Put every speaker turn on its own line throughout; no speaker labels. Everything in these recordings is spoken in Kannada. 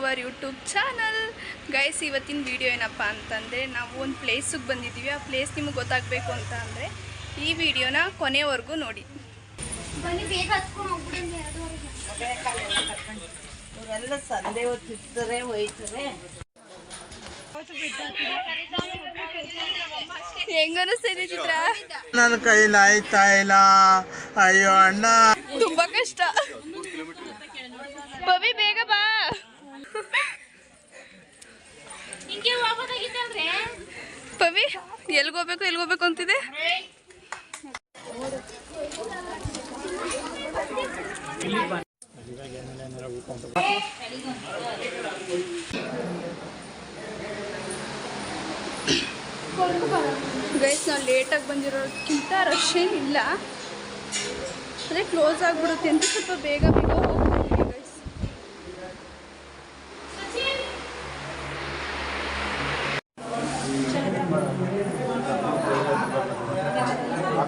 ಅವರ್ ಯೂಟ್ಯೂಬ್ ಚಾನಲ್ ಗೈಸ್ ಇವತ್ತಿನ ವಿಡಿಯೋ ಏನಪ್ಪ ಅಂತಂದರೆ ನಾವು ಒಂದು ಪ್ಲೇಸಿಗೆ ಬಂದಿದ್ದೀವಿ ಆ ಪ್ಲೇಸ್ ನಿಮಗೆ ಗೊತ್ತಾಗಬೇಕು ಅಂತ ಅಂದರೆ ಈ ವಿಡಿಯೋನ ಕೊನೆವರೆಗೂ ನೋಡಿ.
ಬನ್ನಿ ಬೇಗ ಹತ್ಕೊಂಡು ಹೋಗ್ಬಿಡೋಣ ಎರಡೂವರೆಗೆ.
ಇವರೆಲ್ಲ ಸಂಡೆ ಹೊತ್ತು ಇರ್ತಾರೆ ಹೋಯ್ತಾರೆ.
ಹೆಂಗ ಅನಿಸ್ತಿದೆ ಚಿತ್ರ?
ನನ್ನ ಕೈಲಿ ಆಯ್ತಾ ಇಲ್ಲ. ಅಯ್ಯೋ ಅಣ್ಣ.
ತುಂಬಾ ಕಷ್ಟ. ಬವಿ ಬೇಗ ಬಾ. ಪವಿ ಎಲ್ಗೋಗ್ಬೇಕು ಎಲ್ಗೋಗ್ಬೇಕು ಅಂತಿದೆ? ಗೈಸ್ ನಾವು ಲೇಟಾಗಿ ಬಂದಿರೋದಕ್ಕಿಂತ ರಶ್ ಏನಿಲ್ಲ. ಅದೇ ಕ್ಲೋಸ್ ಆಗಿಬಿಡುತ್ತೆ ಅಂತ ಸ್ವಲ್ಪ ಬೇಗ ಬೇಗ ಹೋಗ್ಬಿಡ್ತೀವಿ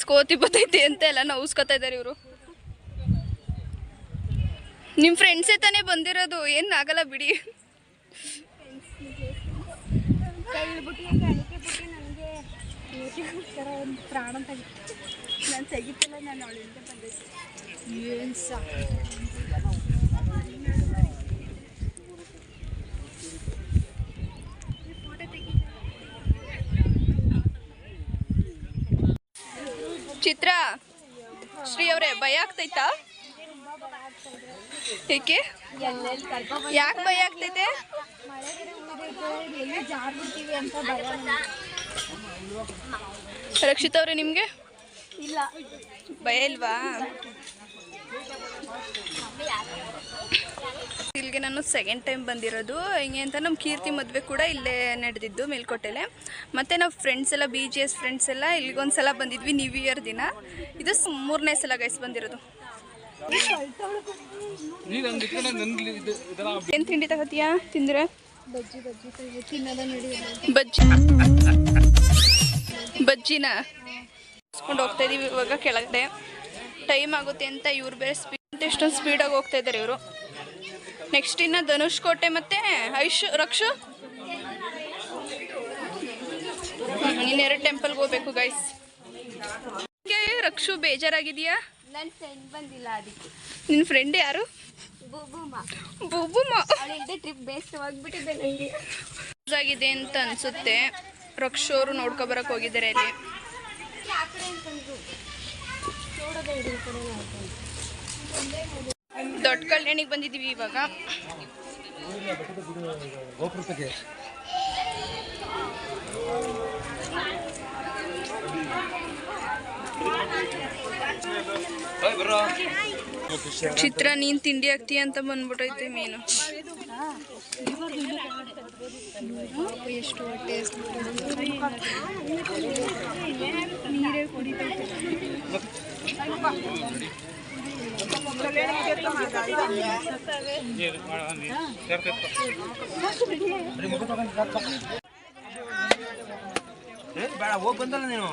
ಸ್ಕೋತಿ ಬತ್ತೈತಿ ಅಂತ ಎಲ್ಲ ನೌಸ್ಕೊತಾ ಇದ್ದಾರೆ ಇವರು. ನಿಮ್ಮ ಫ್ರೆಂಡ್ಸೇ ತಾನೇ ಬಂದಿರೋದು, ಏನು ಆಗಲ್ಲ ಬಿಡಿ.
ಪ್ರಾಣ ನಾನು ತೆಗಿತಿಲ್ಲ ನಾನು ಅವಳಿಂದ ಬಂದಿದ್ದೆ ಏನು ಸಾ
ಚಿತ್ರ. ಶ್ರೀ ಅವರೇ ಭಯ ಆಗ್ತೈತಾ? ಏಕೆ? ಯಾಕೆ ಭಯ ಆಗ್ತೈತೆ. ರಕ್ಷಿತ್ ಅವ್ರೆ ನಿಮಗೆ?
ಇಲ್ಲ
ಭಯ ಇಲ್ವಾ? ಇಲ್ಲಿಗೆ ನಾನು ಸೆಕೆಂಡ್ ಟೈಮ್ ಬಂದಿರೋದು. ಹಿಂಗೆ ಅಂತ ನಮ್ಮ ಕೀರ್ತಿ ಮದುವೆ ಕೂಡ ಇಲ್ಲೇ ನಡೆದಿದ್ದು ಮೇಲ್ಕೋಟೆಲೆ. ಮತ್ತು ನಾವು ಫ್ರೆಂಡ್ಸ್ ಎಲ್ಲ ಬಿ ಜಿ ಎಸ್ ಫ್ರೆಂಡ್ಸ್ ಎಲ್ಲ ಇಲ್ಲಿಗೊಂದು ಸಲ ಬಂದಿದ್ವಿ ನ್ಯೂ ಇಯರ್ ದಿನ. ಇದು ಮೂರನೇ ಸಲ ಗೈಸ್ ಬಂದಿರೋದು. ಏನು ತಿಂಡಿ ತಗೋತೀಯಾ? ತಿಂದ್ರೆ?
ಬಜ್ಜಿ ಬಜ್ಜಿ
ಬಜ್ಜಿ. ಬಜ್ಜಿನ? ಇಸ್ಕೊಂಡು ಹೋಗ್ತಾ ಇದೀವಿ ಇವಾಗ ಕೆಳಗಡೆ. ಟೈಮ್ ಆಗುತ್ತೆ ಅಂತ ಇವ್ರು ಬೇರೆ ಸ್ಪೀಡ್ ಎಷ್ಟೊಂದು ಸ್ಪೀಡಾಗಿ ಹೋಗ್ತಾ ಇದ್ದಾರೆ ಇವರು. ನೆಕ್ಸ್ಟ್ ಇನ್ನು ಧನುಷ್ ಕೋಟೆ ಮತ್ತೆ ಐಶು ರಕ್ಷು? ಇನ್ನೆರಡು ಟೆಂಪಲ್ಗೆ ಹೋಗ್ಬೇಕು ಗೈಸ್ ರಕ್ಷು ಬೇಜಾರಾಗಿದೆಯಾ?
ನನ್ನ ಫ್ರೆಂಡ್ ಬಂದಿಲ್ಲ ಅದಕ್ಕೆ.
ನಿನ್ನ ಫ್ರೆಂಡ್ ಯಾರು?
ಬೂಬೂಮ
ಬುಬ್ಬುಮ್ಮ
ಟ್ರಿಪ್ ಬೇಸವಾಗ್ಬಿಟ್ಟಿದೆ ನನಗೆ
ಆಗಿದೆ ಅಂತ ಅನ್ಸುತ್ತೆ. ರಕ್ಷು ಅವರು ನೋಡ್ಕೊಬರಕ್ಕೆ ಹೋಗಿದ್ದಾರೆ ಅಲ್ಲಿ
ನೋಡೋದೇ
ದೊಡ್ಡ ಕಲ್ಯಾಣಿಗೆ ಬಂದಿದ್ದೀವಿ ಇವಾಗ. ಚಿತ್ರ ನೀನ್ ತಿಂಡಿ ಹಾಕ್ತೀಯ ಅಂತ ಬಂದ್ಬಿಟ್ಟೈತೆ ಮೀನು.
ಎಷ್ಟು ನೀರೇ ಕುಡಿತೈತೆ
ಬೇಡ ಹೋಗಿ ಬಂದಲ್ಲ ನೀನು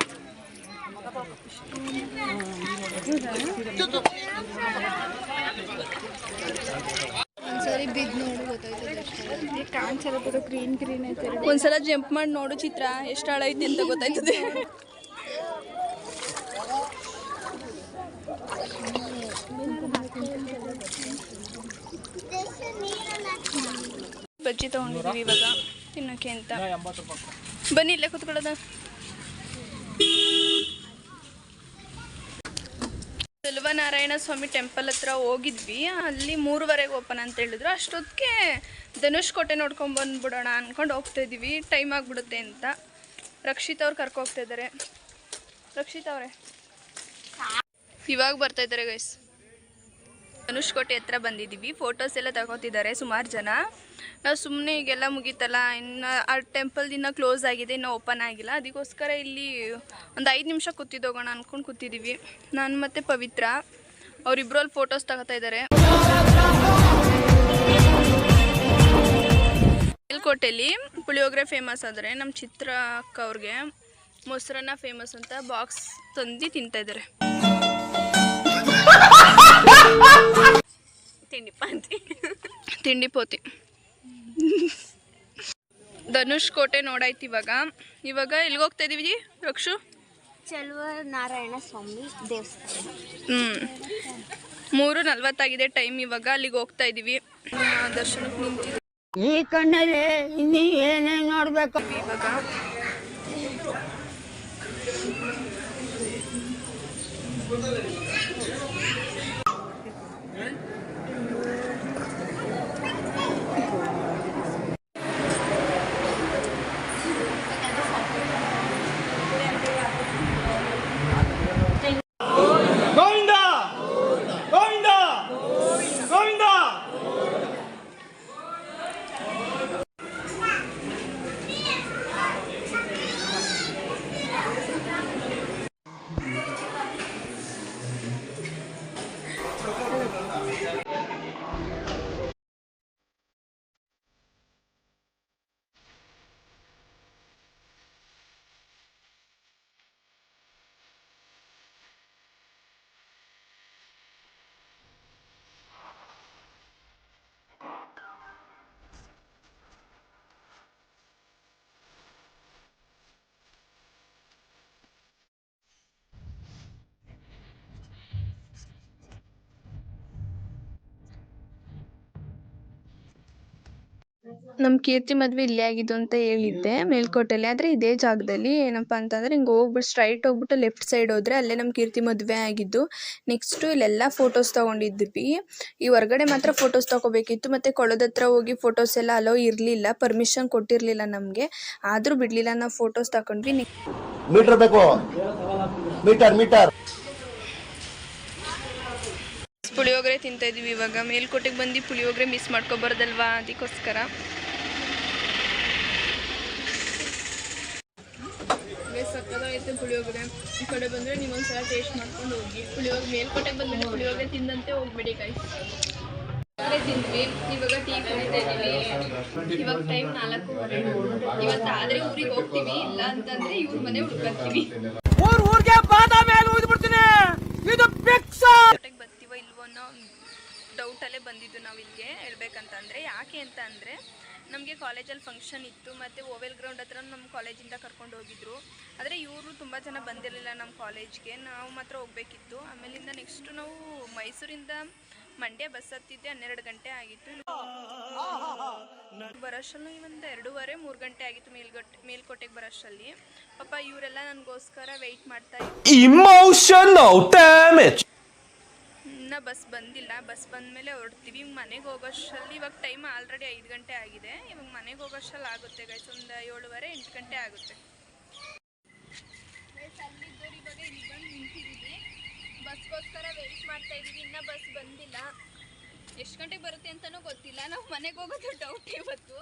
ಒಂದ್ಸರಿ ಬಿದ್ದು ನೋಡಿ ಗೊತ್ತಾಯ್ತದೆ ಕಾಣಿಸಲ್ಲ ಗ್ರೀನ್ ಗ್ರೀನ್ ಐತೆ.
ಒಂದ್ಸಲ ಜಂಪ್ ಮಾಡಿ ನೋಡು ಚಿತ್ರ ಎಷ್ಟು ಹಾಳೈತಿ ಅಂತ ಗೊತ್ತಾಯ್ತದೆ. ಬಜ್ಜಿ ತಗೊಂಡಿದೀವಿ ಇವಾಗ. ತಿನ್ನೋಕೆ ಅಂತ. ಬನ್ನಿ ಇಲ್ಲೇ ಕೂತ್ಕೊಳ್ಳೋದ? ನಾರಾಯಣ ಸ್ವಾಮಿ ಟೆಂಪಲ್ ಹತ್ರ ಹೋಗಿದ್ವಿ. ಅಲ್ಲಿ ಮೂರುವರೆಗೆ ಓಪನ್ ಅಂತ ಹೇಳಿದ್ರು. ಅಷ್ಟೊತ್ತಿಗೆ ಧನುಷ್ ಕೋಟೆ ನೋಡ್ಕೊಂಡ್ ಬಂದ್ಬಿಡೋಣ ಅನ್ಕೊಂಡು ಹೋಗ್ತಾ ಇದೀವಿ. ಟೈಮ್ ಆಗಿಬಿಡುತ್ತೆ ಅಂತ. ರಕ್ಷಿತ್ ಅವ್ರು ಕರ್ಕೊ ಹೋಗ್ತಾ ಇದ್ದಾರೆ ರಕ್ಷಿತ್ ಅವರೇ. ಇವಾಗ ಬರ್ತಾ ಇದ್ದಾರೆ ಗೈಸ್ ಧನುಷ್ಕೋಟೆ ಹತ್ರ ಬಂದಿದ್ದೀವಿ. ಫೋಟೋಸ್ ಎಲ್ಲ ತಗೋತಿದ್ದಾರೆ ಸುಮಾರು ಜನ. ನಾವು ಸುಮ್ಮನೆ ಈಗೆಲ್ಲ ಮುಗೀತಲ್ಲ. ಇನ್ನು ಆ ಟೆಂಪಲ್ ದಿನ ಕ್ಲೋಸ್ ಆಗಿದೆ, ಇನ್ನೂ ಓಪನ್ ಆಗಿಲ್ಲ. ಅದಕ್ಕೋಸ್ಕರ ಇಲ್ಲಿ ಒಂದು ಐದು ನಿಮಿಷ ಕೂತಿದ್ದೋಗೋಣ ಅಂದ್ಕೊಂಡು ಕೂತಿದ್ದೀವಿ ನಾನು ಮತ್ತು ಪವಿತ್ರ. ಅವರಿಬ್ಬರು ಅಲ್ಲಿ ಫೋಟೋಸ್ ತಗೋತಾ ಇದ್ದಾರೆ ಮೇಲ್ಕೋಟೆಯಲ್ಲಿ ಪುಳಿಯೋಗ್ರೆ ಫೇಮಸ್ ಆದರೆ ನಮ್ಮ ಚಿತ್ರ ಮೊಸರನ್ನ ಫೇಮಸ್ ಅಂತ ಬಾಕ್ಸ್ ತಂದು ತಿಂತಾ ತಿಂಡಿ ಪಾಂತಿ. ತಿಂಡಿ ಪೋತಿ. ಧನುಷ್ ಕೋಟೆ ನೋಡಾಯ್ತು ಇವಾಗ. ಇವಾಗ ಎಲ್ಲಿಗೆ ಹೋಗ್ತಾ ಇದೀವಿ ರಕ್ಷು?
ಚಲುವ ನಾರಾಯಣ ಸ್ವಾಮಿ ದೇವಸ್ಥಾನ.
ಹ್ಮ್. ಮೂರು ನಲ್ವತ್ತಾಗಿದೆ ಟೈಮ್ ಇವಾಗ ಅಲ್ಲಿಗೆ ಹೋಗ್ತಾ ಇದೀವಿ. ದರ್ಶನಕ್ಕೆ
ಈ ಕಣ್ಣಲ್ಲಿ ಇನ್ನೂ ಏನೇನು ನೋಡ್ಬೇಕು?
ಇವಾಗ. ನಮ್ಮ ಕೀರ್ತಿ ಮದುವೆ ಇಲ್ಲೇ ಆಗಿದ್ದು ಅಂತ ಹೇಳಿದ್ದೆ ಮೇಲ್ಕೋಟೆಯಲ್ಲಿ. ಆದರೆ ಇದೇ ಜಾಗದಲ್ಲಿ ಏನಪ್ಪ ಅಂತಂದರೆ ಹಿಂಗೆ ಹೋಗ್ಬಿಟ್ಟು ಸ್ಟ್ರೈಟ್ ಹೋಗ್ಬಿಟ್ಟು ಲೆಫ್ಟ್ ಸೈಡ್ ಹೋದ್ರೆ ಅಲ್ಲೇ ನಮ್ಮ ಕೀರ್ತಿ ಮದುವೆ ಆಗಿದ್ದು. ನೆಕ್ಸ್ಟು ಇಲ್ಲೆಲ್ಲ ಫೋಟೋಸ್ ತೊಗೊಂಡಿದ್ವಿ. ಈ ಹೊರಗಡೆ ಮಾತ್ರ ಫೋಟೋಸ್ ತೊಗೋಬೇಕಿತ್ತು. ಮತ್ತು ಕೊಳದ ಹತ್ರ ಹೋಗಿ ಫೋಟೋಸ್ ಎಲ್ಲ ಅಲೋ ಇರಲಿಲ್ಲ. ಪರ್ಮಿಷನ್ ಕೊಟ್ಟಿರಲಿಲ್ಲ ನಮಗೆ. ಆದರೂ ಬಿಡಲಿಲ್ಲ, ನಾವು ಫೋಟೋಸ್ ತಗೊಂಡ್ವಿ
ಮೀಟರ್ ಬೇಕು. ಮೀಟರ್ ಮೀಟರ್
ಪುಳಿಯೋಗರೆ ತಿಂತಾ ಇದೀವಿ ಇವಾಗ. ಮೇಲ್ಕೋಟೆಗೆ ಬಂದು ಪುಳಿಯೋಗರೆ ಮಿಸ್ ಮಾಡ್ಕೊಬಾರ್ದಲ್ವಾ ಅದಕ್ಕೋಸ್ಕರ. ಸಕ್ಕದಾಗೈತೆ ಪುಳಿಯೋಗರೆ. ಈ ಕಡೆ ಬಂದರೆ ನೀವೊಂದ್ಸಲ ಟೇಸ್ಟ್ ಮಾಡ್ಕೊಂಡು ಹೋಗಿ. ಪುಳಿಯೋಗರೆ ಮೇಲ್ಕೋಟೆಗೆ ಬಂದ್ಮೇಲೆ ಪುಳಿಯೋಗರೆ ತಿಂದಂತೆ ಹೋಗ್ಬೇಡಿ ಕಾಯಿ ಪುಳಿಯೋಗರೆ ತಿಂದ್ವಿ. ಇವಾಗ ಟೀ ಕುಡಿತಾ ಇದೀವಿ ಇವಾಗ ಟೈಮ್ ನಾಲ್ಕು ಇವತ್ತು ಆದ್ರೆ ಊರಿಗೆ ಹೋಗ್ತೀವಿ. ಇಲ್ಲ ಅಂತಂದ್ರೆ ಇವ್ರ ಮನೆ ಹುಡ್ಕತ್ತೀವಿ
ಊರ್ ಊರ್ಗೆ ಬಾದಾಮಿ ಹಾಲು ಊದ್
ಡೌಟಲ್ಲೇ ಬಂದಿದ್ದು ನಾವು ಇಲ್ಲಿಗೆ ಹೇಳ್ಬೇಕಂತಂದರೆ. ಯಾಕೆ ಅಂತ ಅಂದರೆ ನಮಗೆ ಕಾಲೇಜಲ್ಲಿ ಫಂಕ್ಷನ್ ಇತ್ತು ಮತ್ತು ಓವೆಲ್ ಗ್ರೌಂಡ್ ಹತ್ರ ನಮ್ಮ ಕಾಲೇಜಿಂದ ಕರ್ಕೊಂಡು ಹೋಗಿದ್ರು. ಆದರೆ ಇವರು ತುಂಬ ಜನ ಬಂದಿರಲಿಲ್ಲ ನಮ್ಮ ಕಾಲೇಜ್ಗೆ. ನಾವು ಮಾತ್ರ ಹೋಗಬೇಕಿತ್ತು. ಆಮೇಲಿಂದ ನೆಕ್ಸ್ಟು ನಾವು ಮೈಸೂರಿಂದ ಮಂಡ್ಯ ಬಸ್ ಹತ್ತಿದ್ದೆ, ಹನ್ನೆರಡು ಗಂಟೆ ಆಗಿತ್ತು. ಬರೋಷ್ಟಲ್ಲೂ ಒಂದು ಎರಡೂವರೆ, ಮೂರು ಗಂಟೆ ಆಗಿತ್ತು ಮೇಲ್ಗಟ್ಟೆ ಮೇಲ್ಕೋಟೆಗೆ ಬರೋಷ್ಟಲ್ಲಿ. ಪಾಪ ಇವರೆಲ್ಲ ನನಗೋಸ್ಕರ ವೆಯ್ಟ್ ಮಾಡ್ತಾ ಇದ್ರು. ಇನ್ನು ಬಸ್ ಬಂದಿಲ್ಲ. ಬಸ್ ಬಂದಮೇಲೆ ಹೊರಡ್ತೀವಿ. ಮನೆಗೆ ಹೋಗೋಷ್ಟರಲ್ಲಿ ಇವಾಗ ಟೈಮ್ ಆಲ್ರೆಡಿ ಐದು ಗಂಟೆ ಆಗಿದೆ. ಇವಾಗ ಮನೆಗೆ ಹೋಗೋಷ್ಟರಲ್ಲಿ ಆಗುತ್ತೆ ಗೈಸ್ ಒಂದು ಏಳುವರೆ, ಎಂಟು ಗಂಟೆ ಆಗುತ್ತೆ. ಅಲ್ಲಿದ್ದವ್ರು ಇವಾಗ ಇಲ್ಲಿ ಬಂದು ನಿಂತಿದ್ದೀವಿ ಬಸ್ಗೋಸ್ಕರ ವೆಯ್ಟ್ ಮಾಡ್ತಾ ಇದ್ದೀವಿ ಇನ್ನೂ ಬಸ್ ಬಂದಿಲ್ಲ. ಎಷ್ಟು ಗಂಟೆಗೆ ಬರುತ್ತೆ ಅಂತಲೂ ಗೊತ್ತಿಲ್ಲ. ನಾವು ಮನೆಗೆ ಹೋಗೋದು ಡೌಟ್ ಇವತ್ತು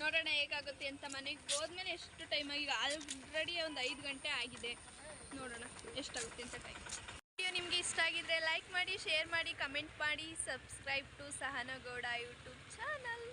ನೋಡೋಣ ಹೇಗಾಗುತ್ತೆ ಅಂತ ಮನೆಗೆ ಹೋದ್ಮೇಲೆ ಎಷ್ಟು ಟೈಮ್ ಈಗ ಆಲ್ರೆಡಿ ಒಂದು ಐದು ಗಂಟೆ ಆಗಿದೆ ನೋಡೋಣ ಎಷ್ಟಾಗುತ್ತೆ ಅಂತ ಟೈಮ್ ವಿಡಿಯೋ ನಿಮಗೆ ಲೈಕ್ ಮಾಡಿ ಶೇರ್ ಮಾಡಿ ಕಮೆಂಟ್ ಮಾಡಿ subscribe to Sahana Gowda YouTube channel